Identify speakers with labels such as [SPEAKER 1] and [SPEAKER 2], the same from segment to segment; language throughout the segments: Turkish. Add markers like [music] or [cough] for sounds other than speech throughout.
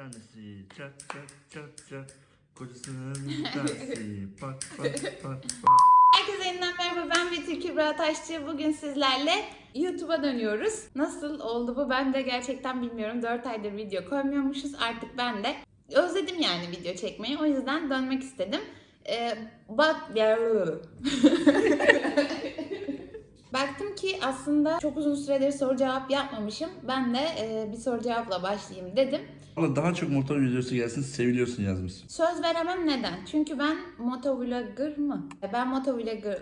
[SPEAKER 1] tanesi çat çat çat çat. Kocasının bir tanesi pat pat pat pat.
[SPEAKER 2] Herkese yeniden merhaba ben Betül Kübra Taşçı. Bugün sizlerle YouTube'a dönüyoruz. Nasıl oldu bu ben de gerçekten bilmiyorum. 4 aydır video koymuyormuşuz. Artık ben de özledim yani video çekmeyi. O yüzden dönmek istedim. Ee, bak... [laughs] Ki aslında çok uzun süredir soru cevap yapmamışım. Ben de e, bir soru cevapla başlayayım dedim.
[SPEAKER 1] Valla daha çok motor videosu gelsin seviliyorsun yazmışsın.
[SPEAKER 2] Söz veremem neden? Çünkü ben motovlogger mı? Ben motovlogger,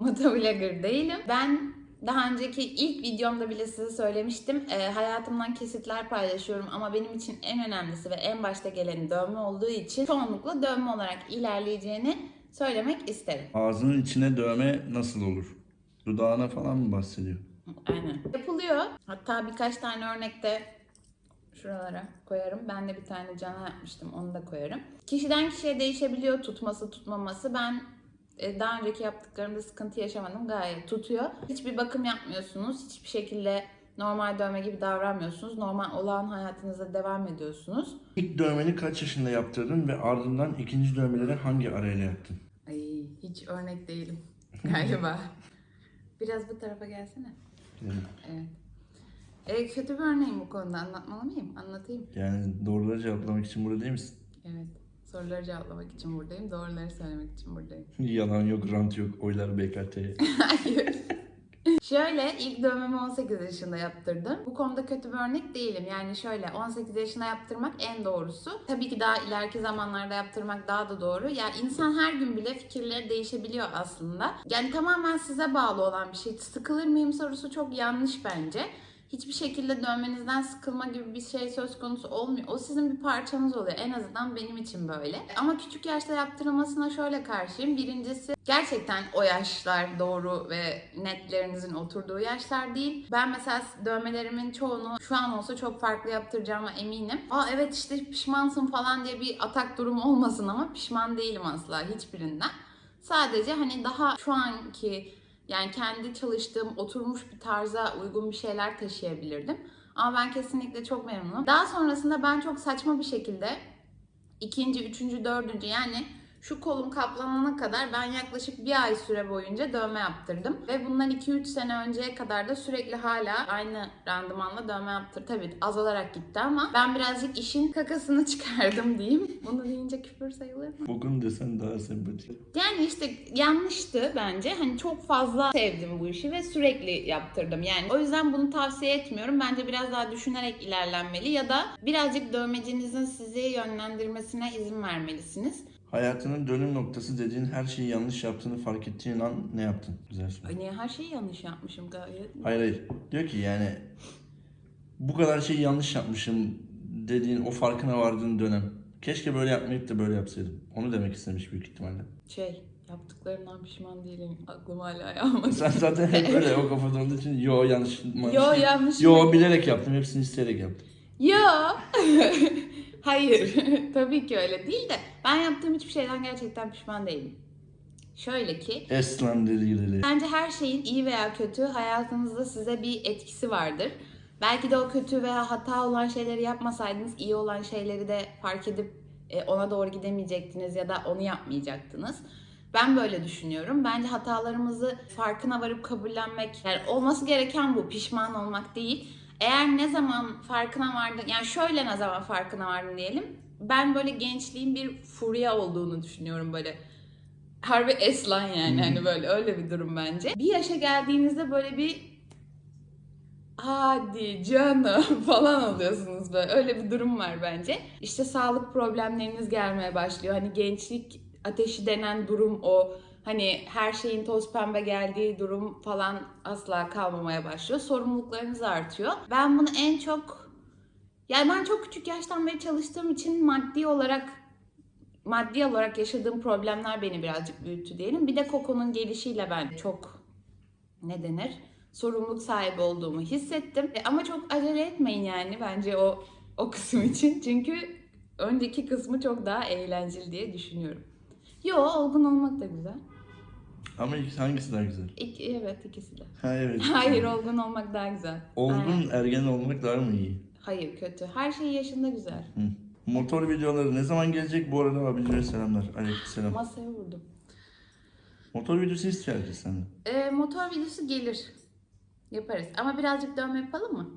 [SPEAKER 2] motovlogger değilim. Ben daha önceki ilk videomda bile size söylemiştim. Ee, hayatımdan kesitler paylaşıyorum ama benim için en önemlisi ve en başta geleni dövme olduğu için çoğunlukla dövme olarak ilerleyeceğini söylemek isterim.
[SPEAKER 1] Ağzının içine dövme nasıl olur? Dudağına falan mı bahsediyor?
[SPEAKER 2] Aynen. Yapılıyor. Hatta birkaç tane örnekte şuralara koyarım. Ben de bir tane cana yapmıştım. Onu da koyarım. Kişiden kişiye değişebiliyor tutması tutmaması. Ben e, daha önceki yaptıklarımda sıkıntı yaşamadım. Gayet tutuyor. Hiçbir bakım yapmıyorsunuz. Hiçbir şekilde normal dövme gibi davranmıyorsunuz. Normal olağan hayatınıza devam ediyorsunuz.
[SPEAKER 1] İlk dövmeni kaç yaşında yaptırdın ve ardından ikinci dövmeleri hangi arayla yaptın?
[SPEAKER 2] Ay hiç örnek değilim galiba. [laughs] Biraz bu tarafa gelsene. Evet. E, kötü bir örneğim bu konuda. Anlatmalı mıyım? Anlatayım.
[SPEAKER 1] yani doğruları cevaplamak için burada değil misin?
[SPEAKER 2] Evet. Soruları cevaplamak için buradayım. Doğruları söylemek için buradayım.
[SPEAKER 1] Yalan yok, rant yok, oylar BKT. [laughs]
[SPEAKER 2] Hayır. Şöyle ilk dövmemi 18 yaşında yaptırdım. Bu konuda kötü bir örnek değilim. Yani şöyle 18 yaşında yaptırmak en doğrusu. Tabii ki daha ileriki zamanlarda yaptırmak daha da doğru. Yani insan her gün bile fikirleri değişebiliyor aslında. Yani tamamen size bağlı olan bir şey. Sıkılır mıyım sorusu çok yanlış bence. Hiçbir şekilde dövmenizden sıkılma gibi bir şey söz konusu olmuyor. O sizin bir parçanız oluyor. En azından benim için böyle. Ama küçük yaşta yaptırılmasına şöyle karşıyım. Birincisi gerçekten o yaşlar doğru ve netlerinizin oturduğu yaşlar değil. Ben mesela dövmelerimin çoğunu şu an olsa çok farklı yaptıracağıma eminim. Aa evet işte pişmansın falan diye bir atak durumu olmasın ama pişman değilim asla hiçbirinden. Sadece hani daha şu anki yani kendi çalıştığım oturmuş bir tarza uygun bir şeyler taşıyabilirdim. Ama ben kesinlikle çok memnunum. Daha sonrasında ben çok saçma bir şekilde ikinci, üçüncü, dördüncü yani şu kolum kaplanana kadar ben yaklaşık bir ay süre boyunca dövme yaptırdım. Ve bundan 2-3 sene önceye kadar da sürekli hala aynı randımanla dövme yaptır. Tabii azalarak gitti ama ben birazcık işin kakasını [laughs] çıkardım diyeyim. Bunu deyince küfür sayılır mı?
[SPEAKER 1] Bugün desen daha sempatik.
[SPEAKER 2] Yani işte yanlıştı bence. Hani çok fazla sevdim bu işi ve sürekli yaptırdım. Yani o yüzden bunu tavsiye etmiyorum. Bence biraz daha düşünerek ilerlenmeli ya da birazcık dövmecinizin sizi yönlendirmesine izin vermelisiniz.
[SPEAKER 1] Hayatının dönüm noktası dediğin her şeyi yanlış yaptığını fark ettiğin an ne yaptın? Güzel soru.
[SPEAKER 2] Niye her şeyi yanlış yapmışım gayet?
[SPEAKER 1] Hayır hayır. Diyor ki yani bu kadar şeyi yanlış yapmışım dediğin o farkına vardığın dönem. Keşke böyle yapmayıp da böyle yapsaydım. Onu demek istemiş büyük ihtimalle.
[SPEAKER 2] Şey yaptıklarımdan pişman değilim. Aklım hala almadı. [laughs]
[SPEAKER 1] Sen zaten hep böyle o kafada olduğu için yo yanlış.
[SPEAKER 2] Yo yanlış.
[SPEAKER 1] Yo bilerek yaptım. Hepsini isteyerek yaptım.
[SPEAKER 2] Yo. Hayır. [laughs] Tabii ki öyle değil de ben yaptığım hiçbir şeyden gerçekten pişman değilim. Şöyle ki
[SPEAKER 1] Eslan dedi
[SPEAKER 2] Bence her şeyin iyi veya kötü hayatınızda size bir etkisi vardır. Belki de o kötü veya hata olan şeyleri yapmasaydınız iyi olan şeyleri de fark edip e, ona doğru gidemeyecektiniz ya da onu yapmayacaktınız. Ben böyle düşünüyorum. Bence hatalarımızı farkına varıp kabullenmek, yani olması gereken bu, pişman olmak değil. Eğer ne zaman farkına vardın, yani şöyle ne zaman farkına vardın diyelim. Ben böyle gençliğin bir furya olduğunu düşünüyorum böyle harbi eslan yani hani böyle öyle bir durum bence. Bir yaşa geldiğinizde böyle bir hadi canım [laughs] falan oluyorsunuz böyle. Öyle bir durum var bence. İşte sağlık problemleriniz gelmeye başlıyor. Hani gençlik ateşi denen durum o. Hani her şeyin toz pembe geldiği durum falan asla kalmamaya başlıyor. Sorumluluklarınız artıyor. Ben bunu en çok yani ben çok küçük yaştan beri çalıştığım için maddi olarak maddi olarak yaşadığım problemler beni birazcık büyüttü diyelim. Bir de Coco'nun gelişiyle ben çok ne denir? Sorumluluk sahibi olduğumu hissettim. E, ama çok acele etmeyin yani bence o o kısım için. Çünkü önceki kısmı çok daha eğlenceli diye düşünüyorum. Yo olgun olmak da güzel.
[SPEAKER 1] Ama hangisi daha güzel?
[SPEAKER 2] İki, evet ikisi de.
[SPEAKER 1] Ha evet. [laughs]
[SPEAKER 2] Hayır olgun olmak daha güzel.
[SPEAKER 1] Olgun
[SPEAKER 2] Aynen.
[SPEAKER 1] ergen olmak daha mı iyi?
[SPEAKER 2] Hayır kötü. Her şey yaşında güzel.
[SPEAKER 1] Hı. Motor videoları ne zaman gelecek? Bu arada abilere selamlar. Aleykümselam.
[SPEAKER 2] Masaya vurdum.
[SPEAKER 1] Motor videosu herkes senden.
[SPEAKER 2] Ee, motor videosu gelir. Yaparız. Ama birazcık dövme yapalım mı?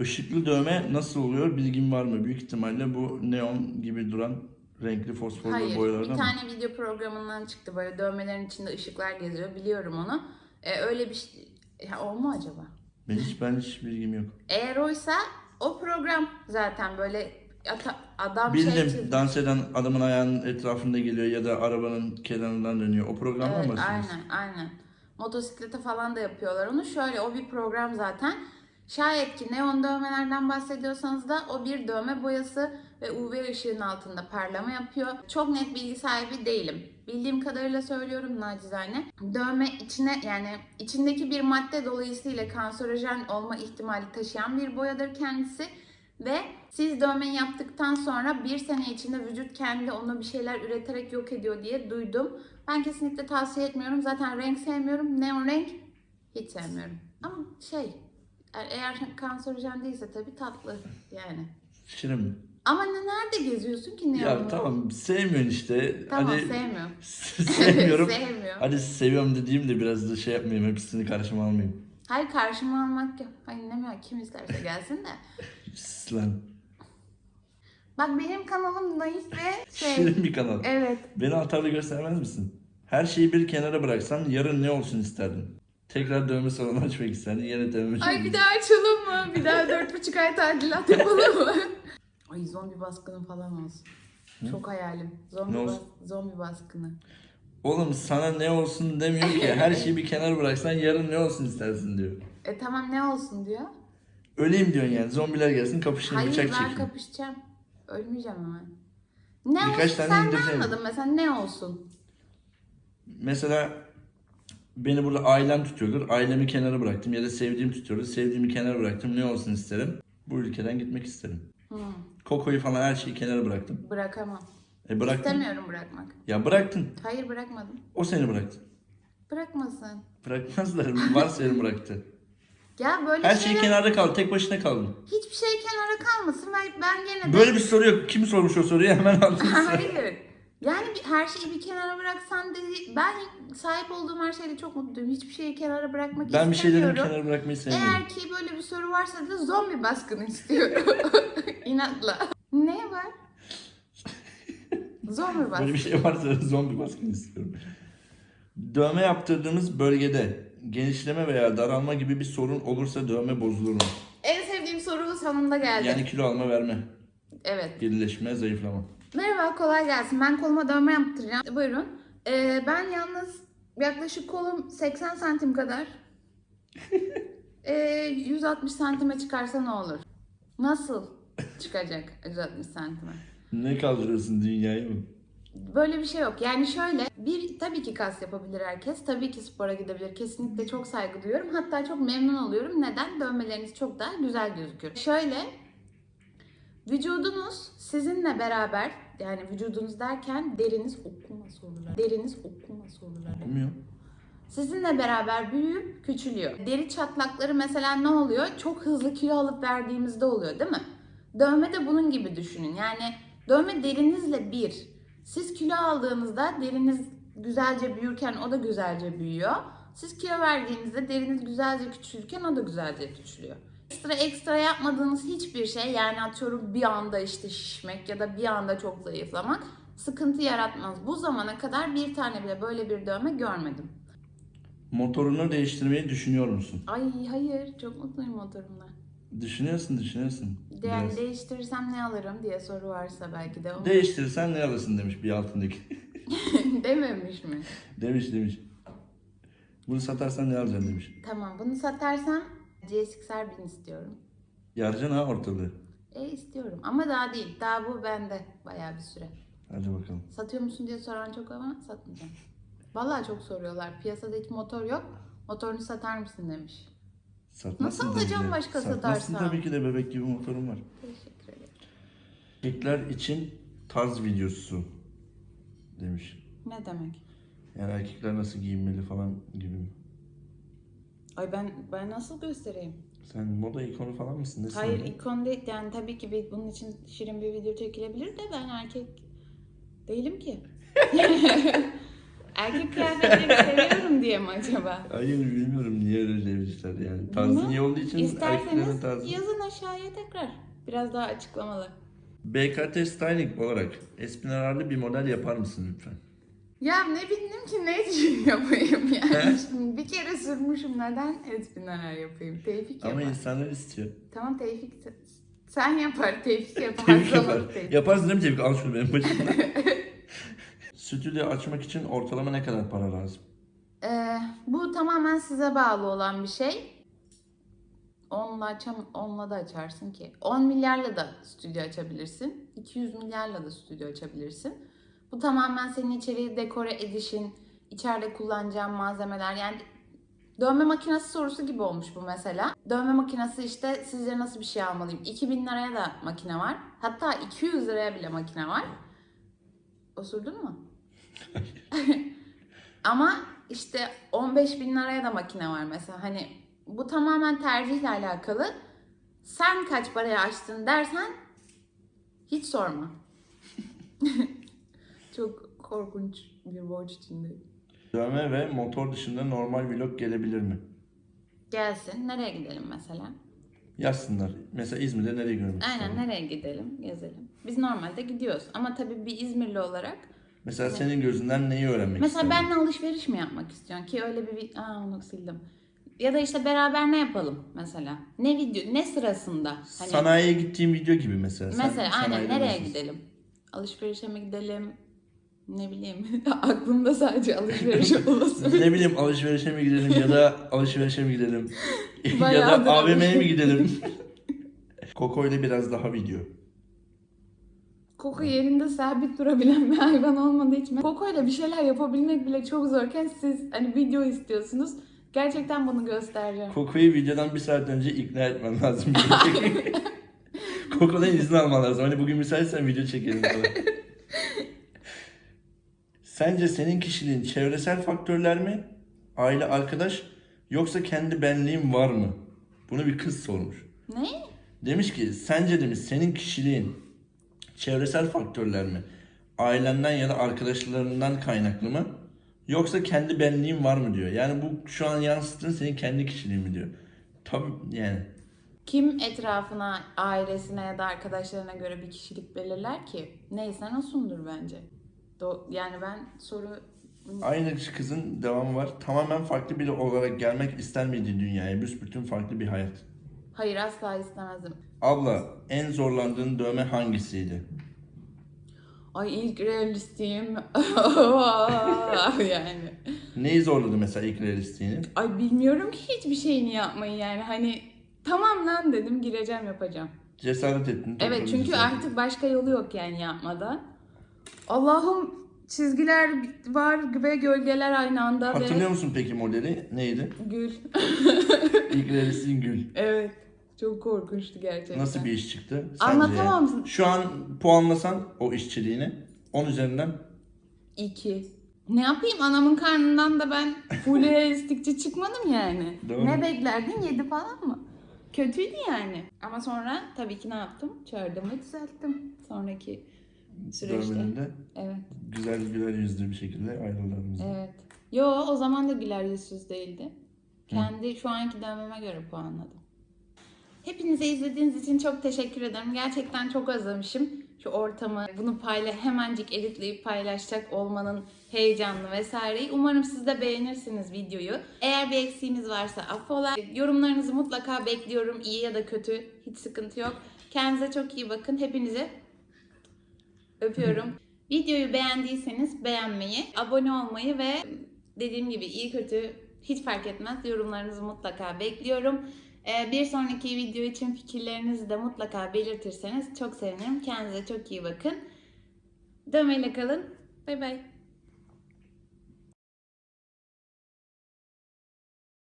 [SPEAKER 1] Işıklı dövme nasıl oluyor? Bilgin var mı? Büyük ihtimalle bu neon gibi duran renkli fosforlu
[SPEAKER 2] Hayır. Bir
[SPEAKER 1] boyalardan mı?
[SPEAKER 2] tane video programından çıktı. Böyle dövmelerin içinde ışıklar geziyor. Biliyorum onu. Ee, öyle bir şey... Ya, o mu acaba?
[SPEAKER 1] Ben hiç, ben hiç bilgim yok.
[SPEAKER 2] Eğer oysa o program zaten böyle ata- adam şey
[SPEAKER 1] Bildim.
[SPEAKER 2] çizmiş.
[SPEAKER 1] Dans eden adamın ayağının etrafında geliyor ya da arabanın kenarından dönüyor. O programdan
[SPEAKER 2] Evet,
[SPEAKER 1] bahsediyorsun.
[SPEAKER 2] aynen, aynen. Motosiklete falan da yapıyorlar onu. Şöyle o bir program zaten. Şayet ki neon dövmelerden bahsediyorsanız da o bir dövme boyası ve UV ışığın altında parlama yapıyor. Çok net bilgi sahibi değilim. Bildiğim kadarıyla söylüyorum nacizane. Dövme içine yani içindeki bir madde dolayısıyla kanserojen olma ihtimali taşıyan bir boyadır kendisi. Ve siz dövmeyi yaptıktan sonra bir sene içinde vücut kendi onu bir şeyler üreterek yok ediyor diye duydum. Ben kesinlikle tavsiye etmiyorum. Zaten renk sevmiyorum. Neon renk hiç sevmiyorum. Ama şey eğer kanserojen değilse tabii tatlı yani.
[SPEAKER 1] Şirin?
[SPEAKER 2] Ama ne nerede geziyorsun ki neon'u?
[SPEAKER 1] Ya tamam sevmiyorsun işte.
[SPEAKER 2] Tamam
[SPEAKER 1] Hadi [laughs] [laughs]
[SPEAKER 2] sevmiyorum.
[SPEAKER 1] sevmiyorum.
[SPEAKER 2] Sevmiyor.
[SPEAKER 1] Hadi seviyorum dediğim de biraz da şey yapmayayım. Hepsini karşıma almayayım.
[SPEAKER 2] Hayır karşıma almak yok. Hayır ne mi? Kim isterse gelsin de. [laughs]
[SPEAKER 1] Lan.
[SPEAKER 2] Bak benim kanalım naif ve şey.
[SPEAKER 1] Şirin bir kanal.
[SPEAKER 2] Evet.
[SPEAKER 1] Beni atarlı göstermez misin? Her şeyi bir kenara bıraksan yarın ne olsun isterdin? Tekrar dövme salonu açmak isterdin. Yine dövme
[SPEAKER 2] Ay bir daha açalım mı? Bir daha dört buçuk ay tadilat yapalım mı? Ay zombi baskını falan olsun. Çok hayalim. Zombi,
[SPEAKER 1] Ne
[SPEAKER 2] bas-
[SPEAKER 1] olsun?
[SPEAKER 2] zombi baskını.
[SPEAKER 1] Oğlum sana ne olsun demiyor ki. Her [laughs] şeyi bir kenara bıraksan yarın ne olsun istersin diyor.
[SPEAKER 2] E tamam ne olsun diyor.
[SPEAKER 1] Öleyim diyorsun yani. Zombiler gelsin kapışın
[SPEAKER 2] Hayır
[SPEAKER 1] bıçak
[SPEAKER 2] ben
[SPEAKER 1] çekin.
[SPEAKER 2] kapışacağım. Ölmeyeceğim hemen. Ne
[SPEAKER 1] Birkaç
[SPEAKER 2] olsun
[SPEAKER 1] tane
[SPEAKER 2] sen ne
[SPEAKER 1] indireceğim.
[SPEAKER 2] anladın mesela ne olsun?
[SPEAKER 1] Mesela beni burada ailem tutuyordur. Ailemi kenara bıraktım ya da sevdiğim tutuyordur. Sevdiğimi kenara bıraktım. Ne olsun isterim? Bu ülkeden gitmek isterim. Kokoyu falan her şeyi kenara bıraktım.
[SPEAKER 2] bırakamam.
[SPEAKER 1] E bıraktın.
[SPEAKER 2] İstemiyorum bırakmak.
[SPEAKER 1] Ya bıraktın.
[SPEAKER 2] Hayır bırakmadım.
[SPEAKER 1] O seni bıraktı.
[SPEAKER 2] Bırakmasın.
[SPEAKER 1] Bırakmazlar. Varsayarım bıraktı. [laughs]
[SPEAKER 2] Ya böyle
[SPEAKER 1] Her şey
[SPEAKER 2] şeyler
[SPEAKER 1] kenarda kaldı. Tek başına kaldın.
[SPEAKER 2] hiçbir şey kenara kalmasın. Ben, ben gene de...
[SPEAKER 1] Böyle bir soru yok. Kim sormuş o soruyu? Hemen [laughs] aldın.
[SPEAKER 2] Hayır. Yani bir, her şeyi bir kenara bıraksan dedi. Ben sahip olduğum her şeyle çok mutluyum. Hiçbir şeyi kenara bırakmak
[SPEAKER 1] Ben bir şeyleri
[SPEAKER 2] istemiyorum.
[SPEAKER 1] kenara bırakmayı sevmiyorum.
[SPEAKER 2] Eğer ki böyle bir soru varsa da zombi baskını istiyorum. [laughs] İnatla. Ne var? Zombi baskını.
[SPEAKER 1] Böyle bir şey varsa zombi baskını istiyorum. Dövme yaptırdığımız bölgede genişleme veya daralma gibi bir sorun olursa dövme bozulur mu?
[SPEAKER 2] En sevdiğim soru sonunda geldi.
[SPEAKER 1] Yani kilo alma verme,
[SPEAKER 2] Evet.
[SPEAKER 1] gerileşme, zayıflama.
[SPEAKER 2] Merhaba, kolay gelsin. Ben koluma dövme yaptıracağım. Buyurun. Ee, ben yalnız yaklaşık kolum 80 santim kadar. [laughs] Ee, 160 santime çıkarsa ne olur? Nasıl çıkacak 160 santime?
[SPEAKER 1] Ne kaldırıyorsun dünyayı mı?
[SPEAKER 2] Böyle bir şey yok. Yani şöyle, bir tabii ki kas yapabilir herkes. Tabii ki spora gidebilir. Kesinlikle çok saygı duyuyorum. Hatta çok memnun oluyorum. Neden? Dövmeleriniz çok daha güzel gözüküyor. Şöyle, vücudunuz sizinle beraber, yani vücudunuz derken deriniz okuma soruları. Deriniz okuma soruları.
[SPEAKER 1] Olmuyor.
[SPEAKER 2] Sizinle beraber büyüyüp küçülüyor. Deri çatlakları mesela ne oluyor? Çok hızlı kilo alıp verdiğimizde oluyor değil mi? Dövme de bunun gibi düşünün. Yani dövme derinizle bir. Siz kilo aldığınızda deriniz güzelce büyürken o da güzelce büyüyor. Siz kilo verdiğinizde deriniz güzelce küçülürken o da güzelce küçülüyor. Ekstra ekstra yapmadığınız hiçbir şey yani atıyorum bir anda işte şişmek ya da bir anda çok zayıflamak sıkıntı yaratmaz. Bu zamana kadar bir tane bile böyle bir dövme görmedim.
[SPEAKER 1] Motorunu değiştirmeyi düşünüyor musun?
[SPEAKER 2] Ay hayır çok mutluyum motorumla.
[SPEAKER 1] Düşünüyorsun, düşünüyorsun.
[SPEAKER 2] Yani
[SPEAKER 1] Biraz.
[SPEAKER 2] değiştirirsem ne alırım diye soru varsa belki de onu
[SPEAKER 1] Değiştirirsen ne alırsın demiş bir altındaki. [laughs]
[SPEAKER 2] dememiş mi?
[SPEAKER 1] demiş demiş. Bunu satarsan ne alacaksın demiş.
[SPEAKER 2] Tamam bunu satarsam GSXR 1000 istiyorum.
[SPEAKER 1] Yaracaksın ha ortalığı.
[SPEAKER 2] E istiyorum ama daha değil. Daha bu bende bayağı bir süre.
[SPEAKER 1] Hadi bakalım.
[SPEAKER 2] Satıyor musun diye soran çok ama satmayacağım. Vallahi çok soruyorlar. Piyasada hiç motor yok. Motorunu satar mısın demiş.
[SPEAKER 1] Satmazsın
[SPEAKER 2] Nasıl
[SPEAKER 1] tabii
[SPEAKER 2] alacağım
[SPEAKER 1] de.
[SPEAKER 2] başka
[SPEAKER 1] Satmazsın
[SPEAKER 2] satarsam?
[SPEAKER 1] tabii ki de bebek gibi motorum var.
[SPEAKER 2] Teşekkür ederim.
[SPEAKER 1] Erkekler için tarz videosu demiş.
[SPEAKER 2] Ne demek?
[SPEAKER 1] Yani erkekler nasıl giyinmeli falan gibi mi?
[SPEAKER 2] Ay ben ben nasıl göstereyim?
[SPEAKER 1] Sen moda ikonu falan mısın? Nesin?
[SPEAKER 2] Hayır
[SPEAKER 1] öyle?
[SPEAKER 2] ikon değil yani tabii ki bir, bunun için şirin bir video çekilebilir de ben erkek değilim ki. [laughs] erkek kıyafetleri seviyorum diye mi acaba?
[SPEAKER 1] Hayır bilmiyorum niye öyle demişler yani. Tarzın iyi olduğu için erkeklerin tarzı.
[SPEAKER 2] yazın aşağıya tekrar. Biraz daha açıklamalı.
[SPEAKER 1] BKT Styling olarak espinararlı bir model yapar mısın lütfen?
[SPEAKER 2] Ya ne bildim ki ne için [laughs] yapayım yani. Şimdi bir kere sürmüşüm neden espinaler yapayım? Tevfik
[SPEAKER 1] Ama
[SPEAKER 2] yapar.
[SPEAKER 1] insanlar istiyor.
[SPEAKER 2] Tamam Tevfik sen yapar, Tevfik yapar.
[SPEAKER 1] Tevfik yapar. Yaparsın değil mi Tevfik? Al şunu benim başımdan. [laughs] Stüdyo açmak için ortalama ne kadar para lazım?
[SPEAKER 2] Ee, bu tamamen size bağlı olan bir şey. Onunla, açam, onunla da açarsın ki. 10 milyarla da stüdyo açabilirsin. 200 milyarla da stüdyo açabilirsin. Bu tamamen senin içeriği dekore edişin, içeride kullanacağın malzemeler. Yani dövme makinesi sorusu gibi olmuş bu mesela. Dövme makinesi işte sizce nasıl bir şey almalıyım? 2000 liraya da makine var. Hatta 200 liraya bile makine var. Osurdun mu? [laughs] Ama işte 15 bin liraya da makine var mesela. Hani bu tamamen tercihle alakalı. Sen kaç paraya açtın dersen hiç sorma. [laughs] Çok korkunç bir borç içindeyim.
[SPEAKER 1] Dövme ve motor dışında normal vlog gelebilir mi?
[SPEAKER 2] Gelsin. Nereye gidelim mesela?
[SPEAKER 1] Yazsınlar. Mesela İzmir'de nereye görmek
[SPEAKER 2] Aynen
[SPEAKER 1] isterler?
[SPEAKER 2] nereye gidelim, gezelim. Biz normalde gidiyoruz. Ama tabii bir İzmirli olarak.
[SPEAKER 1] Mesela senin gözünden neyi öğrenmek
[SPEAKER 2] Mesela
[SPEAKER 1] isterdin?
[SPEAKER 2] benle alışveriş mi yapmak istiyorsun? Ki öyle bir... vi- Aa onu sildim. Ya da işte beraber ne yapalım mesela? Ne video, ne sırasında? Hani
[SPEAKER 1] Sanayiye gittiğim video gibi mesela. Sen
[SPEAKER 2] Mesela aynen
[SPEAKER 1] sanayide
[SPEAKER 2] nereye
[SPEAKER 1] nasılsın?
[SPEAKER 2] gidelim? Alışverişe mi gidelim? Ne bileyim. [laughs] Aklımda sadece alışveriş [laughs] olması.
[SPEAKER 1] ne bileyim alışverişe mi gidelim ya da alışverişe mi gidelim? [laughs] ya da AVM'ye mi gidelim? Koko ile biraz daha video.
[SPEAKER 2] Koku yerinde sabit durabilen bir hayvan olmadığı için Koko'yla bir şeyler yapabilmek bile çok zorken siz hani video istiyorsunuz. Gerçekten bunu göstereceğim.
[SPEAKER 1] Koko'yu videodan bir saat önce ikna etmem lazım. Koko'dan izin alman lazım. Hani bugün müsaitsen video çekelim. Sence senin kişiliğin çevresel faktörler mi? Aile, arkadaş yoksa kendi benliğin var mı? Bunu bir kız sormuş.
[SPEAKER 2] Ne?
[SPEAKER 1] Demiş ki sence demiş senin kişiliğin çevresel faktörler mi? Ailenden ya da arkadaşlarından kaynaklı mı? Yoksa kendi benliğin var mı diyor. Yani bu şu an yansıttığın senin kendi kişiliğin mi diyor. Tabii yani.
[SPEAKER 2] Kim etrafına, ailesine ya da arkadaşlarına göre bir kişilik belirler ki? Neyse osundur bence. Do- yani ben soru
[SPEAKER 1] Aynı kızın devamı var. Tamamen farklı biri olarak gelmek ister miydi dünyaya? Büsbütün farklı bir hayat.
[SPEAKER 2] hayır asla istemezdim.
[SPEAKER 1] Abla en zorlandığın dövme hangisiydi?
[SPEAKER 2] Ay ilk realistiğim [laughs] yani.
[SPEAKER 1] Neyi zorladı mesela ilk realistiğini?
[SPEAKER 2] Ay bilmiyorum ki hiçbir şeyini yapmayı yani hani tamam lan dedim gireceğim yapacağım.
[SPEAKER 1] Cesaret ettin.
[SPEAKER 2] Evet çünkü
[SPEAKER 1] cesaret.
[SPEAKER 2] artık başka yolu yok yani yapmadan. Allah'ım çizgiler var ve gölgeler aynı anda
[SPEAKER 1] Hatırlıyor
[SPEAKER 2] ve
[SPEAKER 1] musun peki modeli? Neydi?
[SPEAKER 2] gül. [laughs]
[SPEAKER 1] İlk realistiğin Gül.
[SPEAKER 2] evet çok korkunçtu gerçekten.
[SPEAKER 1] Nasıl bir iş çıktı? Sence
[SPEAKER 2] Anlatamam.
[SPEAKER 1] Şu an puanlasan o işçiliğini 10 üzerinden
[SPEAKER 2] İki. Ne yapayım anamın karnından da ben full [laughs] realistikçi çıkmadım yani.
[SPEAKER 1] Doğru.
[SPEAKER 2] Ne beklerdin yedi falan mı? Kötüydü yani. Ama sonra tabii ki ne yaptım? Çağırdım ve düzelttim. Sonraki süreçte.
[SPEAKER 1] dövmeninde
[SPEAKER 2] Evet.
[SPEAKER 1] güzel güler yüzlü bir şekilde ayrıldı aramızda.
[SPEAKER 2] Evet. Yo o zaman da güler yüzsüz değildi. Kendi şu anki dövmeme göre puanladım. Hepinize izlediğiniz için çok teşekkür ederim. Gerçekten çok özlemişim şu ortamı. Bunu payla hemencik editleyip paylaşacak olmanın heyecanlı vesaireyi. Umarım siz de beğenirsiniz videoyu. Eğer bir eksiğimiz varsa affola. Yorumlarınızı mutlaka bekliyorum. İyi ya da kötü. Hiç sıkıntı yok. Kendinize çok iyi bakın. Hepinizi öpüyorum. [laughs] Videoyu beğendiyseniz beğenmeyi, abone olmayı ve dediğim gibi iyi kötü hiç fark etmez. Yorumlarınızı mutlaka bekliyorum. Ee, Bir sonraki video için fikirlerinizi de mutlaka belirtirseniz çok sevinirim. Kendinize çok iyi bakın. Dövmeyle kalın. Bay bay.